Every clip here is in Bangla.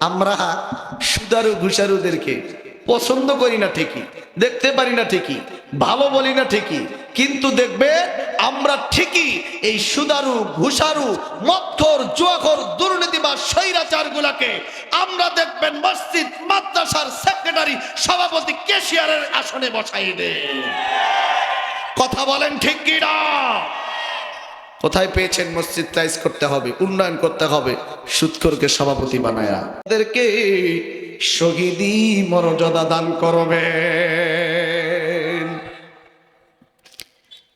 আমরা সুদারু ঘুষারুদেরকে পছন্দ করি না ঠিকই, দেখতে পারি না ঠিকই, ভালো বলি না ঠিকই, কিন্তু দেখবে আমরা ঠিকই এই সুদারু ঘুষারু মক্ষর জুয়াখর দুর্নীতি বা স্বৈরাচার গুলাকে আমরা দেখবেন মসজিদ, মাদ্রাসার সেক্রেটারি সভাপতি কেশিয়ারের আসনে বসাই দে কথা বলেন ঠিক কি না কোথায় পেয়েছেন মসজিদ টাইজ করতে হবে, উন্নয়ন করতে হবে? সুৎকরকে সভাপতি বানায়া তাদেরকে শহীদি মর্যাদা দান করবে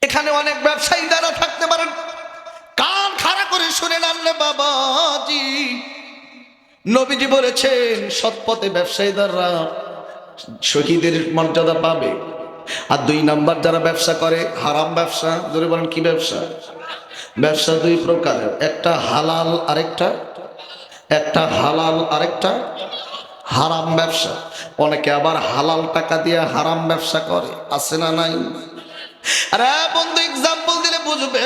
এখানে অনেক ব্যবসায়ী দ্বারা থাকতে পারেন, কান খাড়া করে শুনে আনলে বাবাজি। নবীজি বলেছেন সৎপথে ব্যবসায়ী দ্বারা শহীদের মর্যাদা পাবে। আর দুই নাম্বার যারা ব্যবসা করে, হারাম ব্যবসা ধরে বলেন কি ব্যবসা? ব্যবসা দুই প্রকারের, একটা হালাল আরেকটা, একটা হালাল আরেকটা, হারাম ব্যবসা। অনেকে আবার হালাল টাকা দিয়ে হারাম ব্যবসা করে, আছে না নাই? আরে বন্ধু এক্সাম্পল দিলে বুঝবে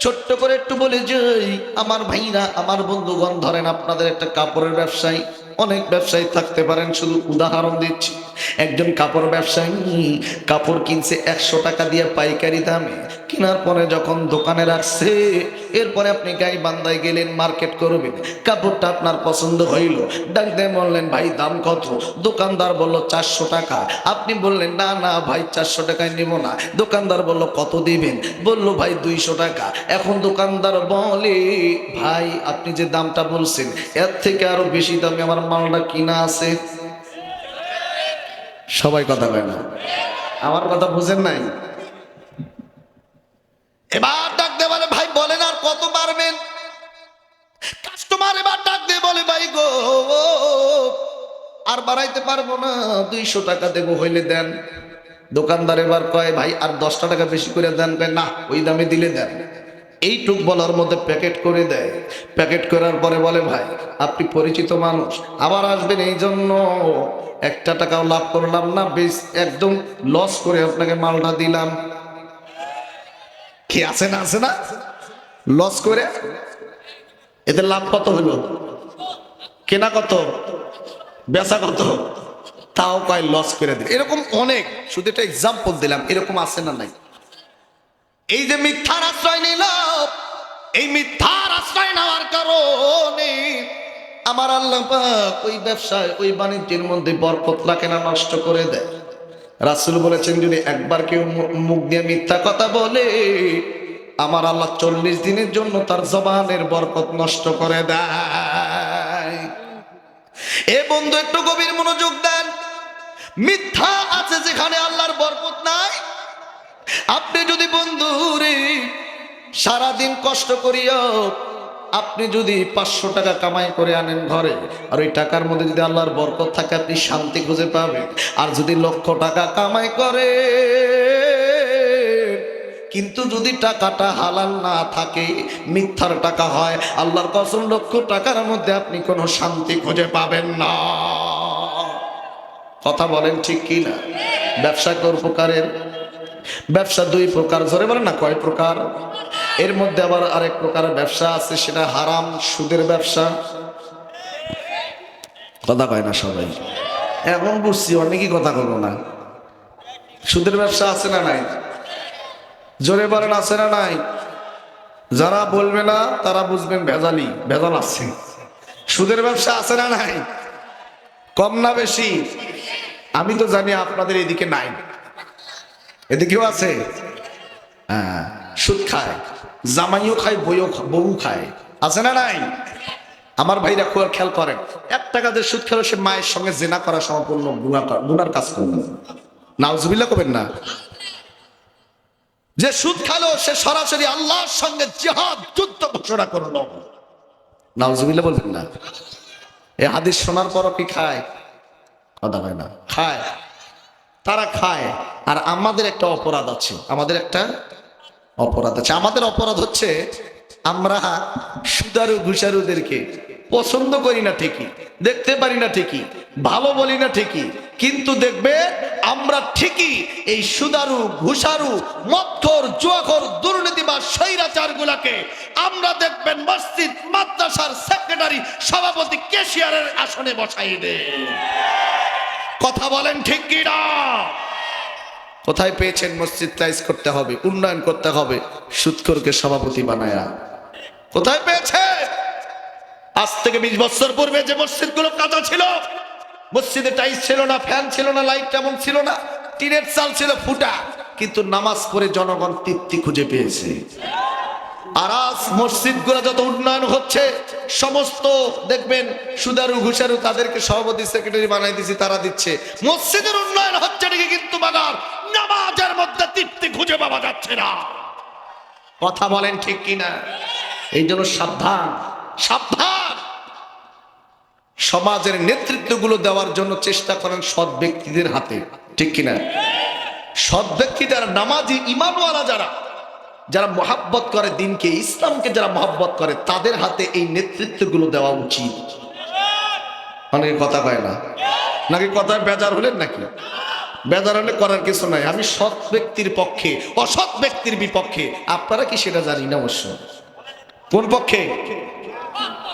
ছোট্ট করে একটু বলে যাই, আমার ভাইরা, আমার বন্ধুগণ, ধরেন আপনাদের একটা কাপড়ের ব্যবসায়ী। অনেক ব্যবসায়ী থাকতে পারেন, শুধু উদাহরণ দিচ্ছি। একজন কাপড় ব্যবসায়ী কাপড় কিনছে একশো টাকা দিয়ে পাইকারি দামে, কেনার পরে যখন দোকানে রাখছে, এরপরে আপনি গাই বান্দায় গেলেন, মার্কেট করবেন, কাপড়টা আপনার পছন্দ হইল। ডাক বললেন, ভাই, দাম কত? দোকানদার বলল, চারশো টাকা। আপনি বললেন, না না, ভাই, চারশো টাকায় নেব না। দোকানদার বলল, কত দিবেন? বলল, ভাই, দুইশো টাকা। এখন দোকানদার বলে, ভাই, আপনি যে দামটা বলছেন, এর থেকে আরও বেশি দামে আমার মালটা কিনা আছে? সবাই কথা কয় না। আমার কথা বুঝেন নাই? এবার ডাক দিয়ে বলে, ভাই, বলেন আর কত পারবেন কাস্টমার এবার ডাক দিয়ে বলে, ভাই গো, আর বাড়াইতে পারব না, দুইশো টাকা দেবো হইলে দেন। দোকানদার এবার কয়, ভাই, আর দশটা টাকা বেশি করে দেন। কয়, না, ওই দামে দিলে দেন। এইটুক বলার মধ্যে প্যাকেট করে দেয়। প্যাকেট করার পরে বলে, ভাই, আপনি পরিচিত মানুষ, আবার আসবেন এই জন্য একটা টাকাও লাভ করলাম না, বেশ, একদম লস করে আপনাকে মালটা দিলাম। কি আছে না আছে না? লস করে? এতে লাভ কত হলো? কেনা কত? বেচা কত? তাও কয় লস করে দিল এরকম অনেক, শুধু একটা এক্সাম্পল দিলাম, এরকম আছে না নাই? এই যে মিথ্যার আশ্রয় নিল এই মিথ্যার আশ্রয় নেওয়ার কারণে আমার আল্লাহ ওই ব্যবসায়, ওই বাণিজ্যের মধ্যে বরকত রাখে না, নষ্ট করে দেয়। রাসুল বলেছেন, যদি একবার কেউ মুখ দিয়ে মিথ্যা কথা বলে, আমার আল্লাহ চল্লিশ দিনের জন্য তার জবানের বরকত নষ্ট করে দেয়। এ বন্ধু, একটু গভীর মনোযোগ দেন। মিথ্যা আছে যেখানে আল্লাহর বরকত নাই। আপনি যদি বন্ধু রে সারাদিন কষ্ট করিও, আপনি যদি পাঁচশো টাকা কামাই করে আনেন ঘরে, আর ওই টাকার মধ্যে যদি আল্লাহর বরকত থাকে, আপনি শান্তি খুঁজে পাবেন। আর যদি লক্ষ টাকা কামাই করে, কিন্তু যদি টাকাটা হালাল না থাকে, মিথ্যার টাকা হয়, আল্লাহর কসম লক্ষ টাকার মধ্যে আপনি কোনো শান্তি খুঁজে পাবেন না। কথা বলেন ঠিক কি না? ব্যবসা কোন প্রকারের। ব্যবসা দুই প্রকার ধরে বলেন না, কয় প্রকার? এর মধ্যে আবার আরেক প্রকার ব্যবসা আছে, সেটা হারাম সুদের ব্যবসা। কথা কয় না সবাই? এখন বুঝছি, অনেকই কথা বলো না। সুদের ব্যবসা আছে না নাই? জোরে বলেন, আছে না নাই? যারা বলবে না, তারা বুঝবেন ভেজালি, ভেজাল আছে। সুদের ব্যবসা আছে না নাই? কম না বেশি? আমি তো জানি আপনাদের এদিকে নাই। এদিকেও আছে? হ্যাঁ সুদ খায়। জামাইও খায়, বইও বউ খায়। আছে না নাই? আমার ভাইরা খুব খেয়াল করেন, এক টাকা যে সুদ খেলো সে মায়ের সঙ্গে জেনা করা সম্পূর্ণ গুনার কাজ করল নাউজুবিল্লা করবেন না? যে সুদ খালো, সে সরাসরি আল্লাহর সঙ্গে জিহাদ, যুদ্ধ ঘোষণা করল। নাউজুবিল্লা বলবেন না? এ হাদিস শোনার পরও কি খায়? কথা হয় না। খায়। তারা খায়। আর আমাদের একটা অপরাধ আছে। আমাদের একটা অপরাধ আছে। আমাদের অপরাধ হচ্ছে আমরা সুদারু ঘুষারুদেরকে পছন্দ করি না ঠিকই, দেখতে পারি না ঠিকই, ভালো বলি না ঠিকই, কিন্তু দেখবে আমরা ঠিকই এই সুদারু ঘুষারু মক্ষর জুয়াখর দুর্নীতি বা স্বৈরাচার গুলাকে আমরা দেখবেন মসজিদ, মাদ্রাসার সেক্রেটারি সভাপতি কেশিয়ারের আসনে বসাই দে কথা বলেন ঠিক কি না কোথায় পেয়েছেন মসজিদ টাইজ করতে হবে, উন্নয়ন করতে হবে? সুৎকরকে সভাপতি বানায়া। কোথায় পেয়েছে আজ থেকে বিশ বছর পূর্বে যে মসজিদগুলো কাঁচা ছিল, মসজিদে টাইস ছিল না, ফ্যান ছিল না, লাইট তেমন ছিল না, টিনের চাল ছিল ফুটা, কিন্তু নামাজ পড়ে জনগণ তৃপ্তি খুঁজে পেয়েছে। আর আজ মসজিদ যত উন্নয়ন হচ্ছে, সমস্ত দেখবেন সুদারু ঘুষারু তাদেরকে সভাপতি, সেক্রেটারি বানাই দিছি তারা দিচ্ছে। মসজিদের উন্নয়ন হচ্ছে নাকি কিন্তু বাগার নামাজের মধ্যে তৃপ্তি খুঁজে পাওয়া যাচ্ছে না। কথা বলেন ঠিক কিনা? এই জন্য সাবধান সাবধান। সমাজের নেতৃত্বগুলো দেওয়ার জন্য চেষ্টা করেন সৎ ব্যক্তিদের হাতে, ঠিক কিনা? সৎ ব্যক্তি যারা নামাজি ইমানওয়ালা যারা যারা মহাব্বত করে দিনকে, ইসলামকে যারা মহাব্বত করে, তাদের হাতে এই নেতৃত্বগুলো দেওয়া উচিত। অনেকে কথা কয় না। নাকি কথায় বেজার হলেন নাকি? হলে করার কিছু নাই। আমি সৎ ব্যক্তির পক্ষে, অসৎ ব্যক্তির বিপক্ষে, আপনারা কি সেটা জানি না অবশ্য? কোন পক্ষে?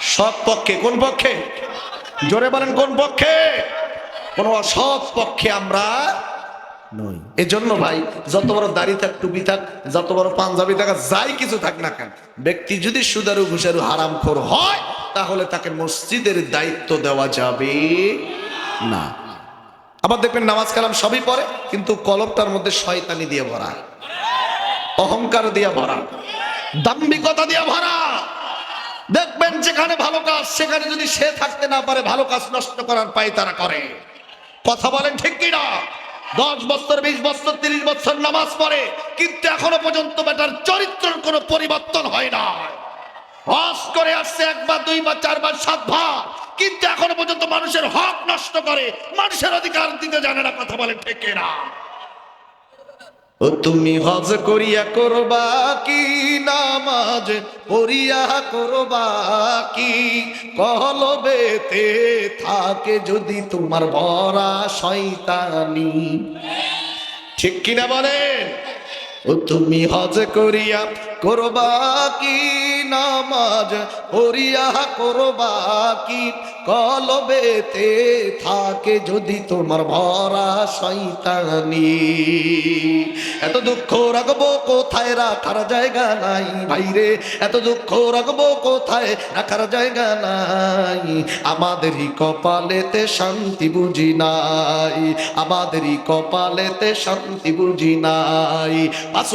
সৎ পক্ষে। কোন পক্ষে? জোরে বলেন, কোন পক্ষে? কোন অসৎ পক্ষে আমরা নই। এজন্য ভাই, যত বড় দাড়ি থাক, টুপি থাক, যত বড় পাঞ্জাবি থাক যাই কিছু থাক না কেন, ব্যক্তি যদি সুদারু, ঘুষারু, হারামখোর হয়, তাহলে তাকে মসজিদের দায়িত্ব দেওয়া যাবে না। আবার দেখবেন নামাজ কালাম সবই পড়ে, কিন্তু কলমটার মধ্যে শয়তানি দিয়ে ভরা। অহংকার দিয়ে ভরা। দাম্ভিকতা দিয়ে ভরা। দেখবেন যেখানে ভালো কাজ, সেখানে যদি সে থাকতে না পারে, ভালো কাজ নষ্ট করার পায় তারা করে। কথা বলেন ঠিক কিনা? দশ বছর, বিশ বছর, তিরিশ বছর নামাজ পড়ে, কিন্তু এখনও পর্যন্ত বেটার চরিত্রের কোনো পরিবর্তন হয় না হস করে আসছে একবার দুই দুইবার, চারবার, সাতবার। কিন্তু এখনও পর্যন্ত মানুষের হক নষ্ট করে, মানুষের অধিকার দিতে জানে না, কথা বলে ঠিক কিনা ও তুমি হজ করিয়া করবা কি, নামাজ পড়িয়া করবা কি? কলবেতে থাকে যদি তোমার ভরা শয়তানি। ঠিক কিনা বলেন? ও তুমি হজ করিয়া করবা কি নামাজ? পড়িয়া করবা কি? কলবেতে থাকে যদি তোমার ভরা শয়তানি। এত দুঃখ রাখব কোথায়? রাখার জায়গা নাই ভাইরে। এত দুঃখ রাখব কোথায়? রাখার জায়গা নাই। আমাদেরই কপালেতে শান্তি বুঝি নাই। আমাদেরই কপালেতে শান্তি বুঝি নাই।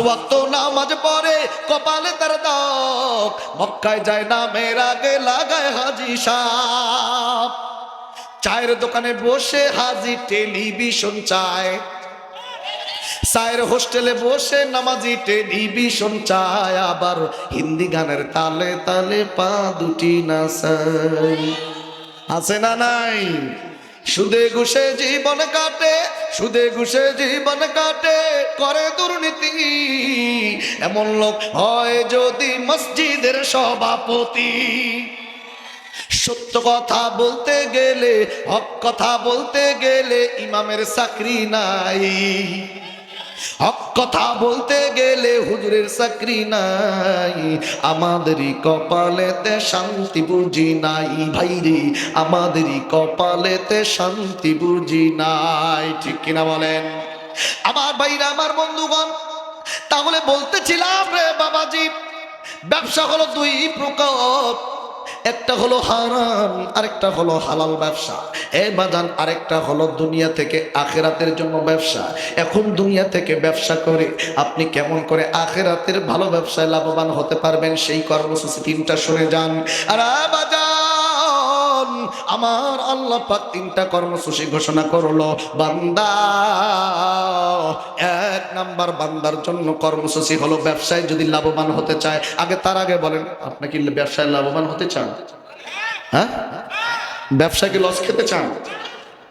ওয়াক্ত নামাজ পড়ে কপালে তার দাগ মক্কায় যায় না, মেয়ের আগে লাগায় হাজি সাপ। চায়ের দোকানে বসে হাজি টেলিভিশন চায়। চায়ের হোস্টেলে বসে নামাজি টেলিভিশন চায়। আবার হিন্দি গানের তালে তালে পা দুটি নাচায়। আছে না নাই? সুদে ঘুষে জীবন কাটে, সুদে ঘুষে জীবন কাটে, করে দুর্নীতি। এমন লোক হয় যদি মসজিদের সভাপতি। সত্য কথা বলতে গেলে, হক কথা বলতে গেলে ইমামের চাকরি নাই। হক কথা বলতে গেলে হুজুরের চাকরি নাই। আমাদেরই কপালেতে শান্তি বুঝি নাই। ভাইরে আমাদেরই কপালেতে শান্তি বুঝি নাই। ঠিক কিনা বলেন? আমার ভাইরা, আমার বন্ধুগণ, তাহলে বলতেছিলাম রে বাবাজি, ব্যবসা হলো দুই প্রকার একটা হলো হারাম, আরেকটা হলো হালাল ব্যবসা। এ বাদান আরেকটা হলো দুনিয়া থেকে আখেরাতের জন্য ব্যবসা। এখন দুনিয়া থেকে ব্যবসা করে আপনি কেমন করে আখেরাতের ভালো ব্যবসায় লাভবান হতে পারবেন সেই কর্মসূচি তিনটা শুনে যান। আর বাজান আমার আল্লাহ পাক তিনটা কর্মসূচি ঘোষণা করল, বান্দা, এক নাম্বার বান্দার জন্য কর্মসূচি হলো ব্যবসায় যদি লাভবান হতে চায়। আগে তার আগে বলেন, আপনি কি ব্যবসায় লাভবান হতে চান? হ্যাঁ? ব্যবসায় কি লস খেতে চান?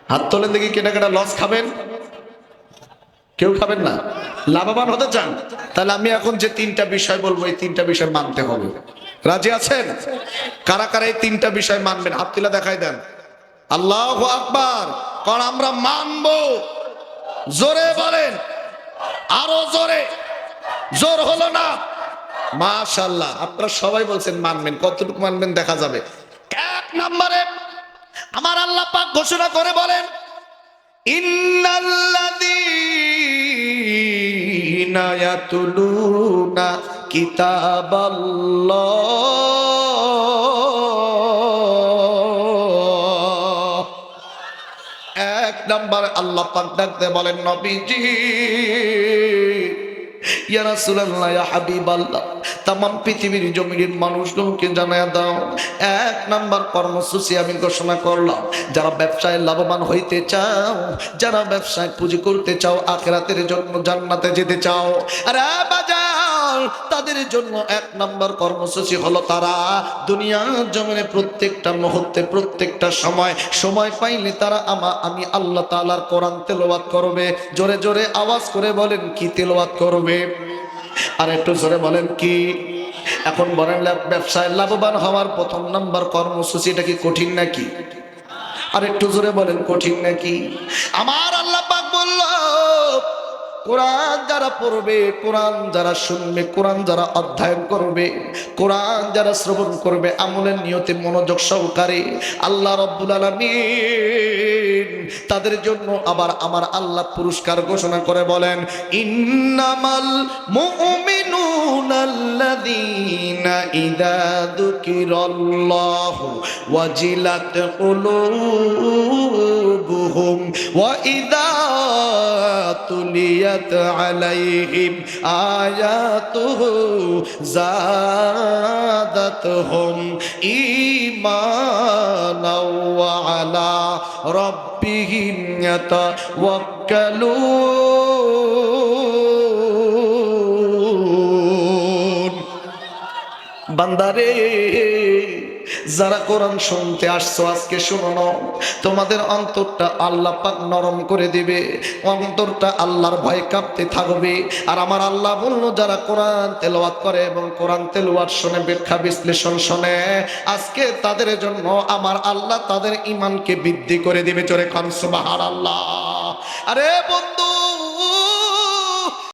হাত তোলেন দেখি কেটা কেটা লস খাবেন? কেউ খাবেন না? লাভবান হতে চান? তাহলে আমি এখন যে তিনটা বিষয় বলব, এই তিনটা বিষয় মানতে হবে। রাজি আছেন? কারা কারা এই তিনটা বিষয় মানবেন? হাত তুলে দেখাই দেন। আল্লাহ আকবার। কারণ আমরা মানবো। জোরে বলেন। আরও জোরে। জোর হলো না। মাশাল্লাহ আপনারা সবাই বলছেন মানবেন। কতটুকু মানবেন দেখা যাবে। এক নম্বরে আমার আল্লাহ পাক ঘোষণা করে বলেন, ইন্নাল্লাযীনা ইয়াতুলুনা কিতাবাল্লাহ এক নাম্বার আল্লাহ পাক বলেন, নবীজি পৃথিবীর জমির জানায় দাও। এক আমি ঘোষণা করলাম, যারা ব্যবসায় লাভবান হইতে চাও, যারা ব্যবসায় পুঁজি করতে চাও, আখেরাতের জন্য জান্নাতে যেতে চাও। আরে বাজার! তাদের জন্য এক নাম্বার কর্মসূচি হলো তারা দুনিয়ার জমিনে প্রত্যেকটা মুহূর্তে, প্রত্যেকটা সময় সময় পাইলে তারা আমা, আমি আল্লাহ তাআলার কোরআন তেলাওয়াত করবে। জোরে জোরে আওয়াজ করে বলেন, কি তেলাওয়াত করবে? আর একটু জোরে বলেন, কি? এখন বলেন ব্যবসায় লাভবান হওয়ার প্রথম নাম্বার কর্মসূচিটা কি কঠিন নাকি? আর একটু জোরে বলেন, কঠিন নাকি? আমার কোরআন যারা পড়বে, কোরআন যারা শুনবে, কোরআন যারা অধ্যয়ন করবে, কোরআন যারা শ্রবণ করবে, আমলের নিয়তে মনোযোগ সহকারে আল্লাহ রব্বুল আলামিন তাদের জন্য আবার আমার আল্লাহ পুরস্কার ঘোষণা করে বলেন, ইন্নামাল মুমিনুনা আল্লাযীনা ইযা যুকিরাল্লাহু ওয়াজিলাত কুলুবুহুম ওয়া ইযা তুলিয়াত আলাইহিম আয়াতুহু জাদাতহুম ঈমানাও ওয়া আলা রাব্বিহিম ইয়াতাওয়াক্কালুন। বান্দারে যারা কোরআন শুনতে আসছো, আজকে শুনো তোমাদের অন্তরটা আল্লাহ পাক নরম করে দিবে। অন্তরটা আল্লাহর ভয় কাঁপতে থাকবে। আর আমার আল্লাহ বলল, যারা কোরআন তেলাওয়াত করে এবং কোরআন তেলাওয়াত শুনে, ব্যাখ্যা, বিশ্লেষণ শুনে, আজকে তাদের জন্য আমার আল্লাহ তাদের ইমানকে বৃদ্ধি করে দিবে। চলে খান সুবহানাল্লাহ। আরে বন্ধু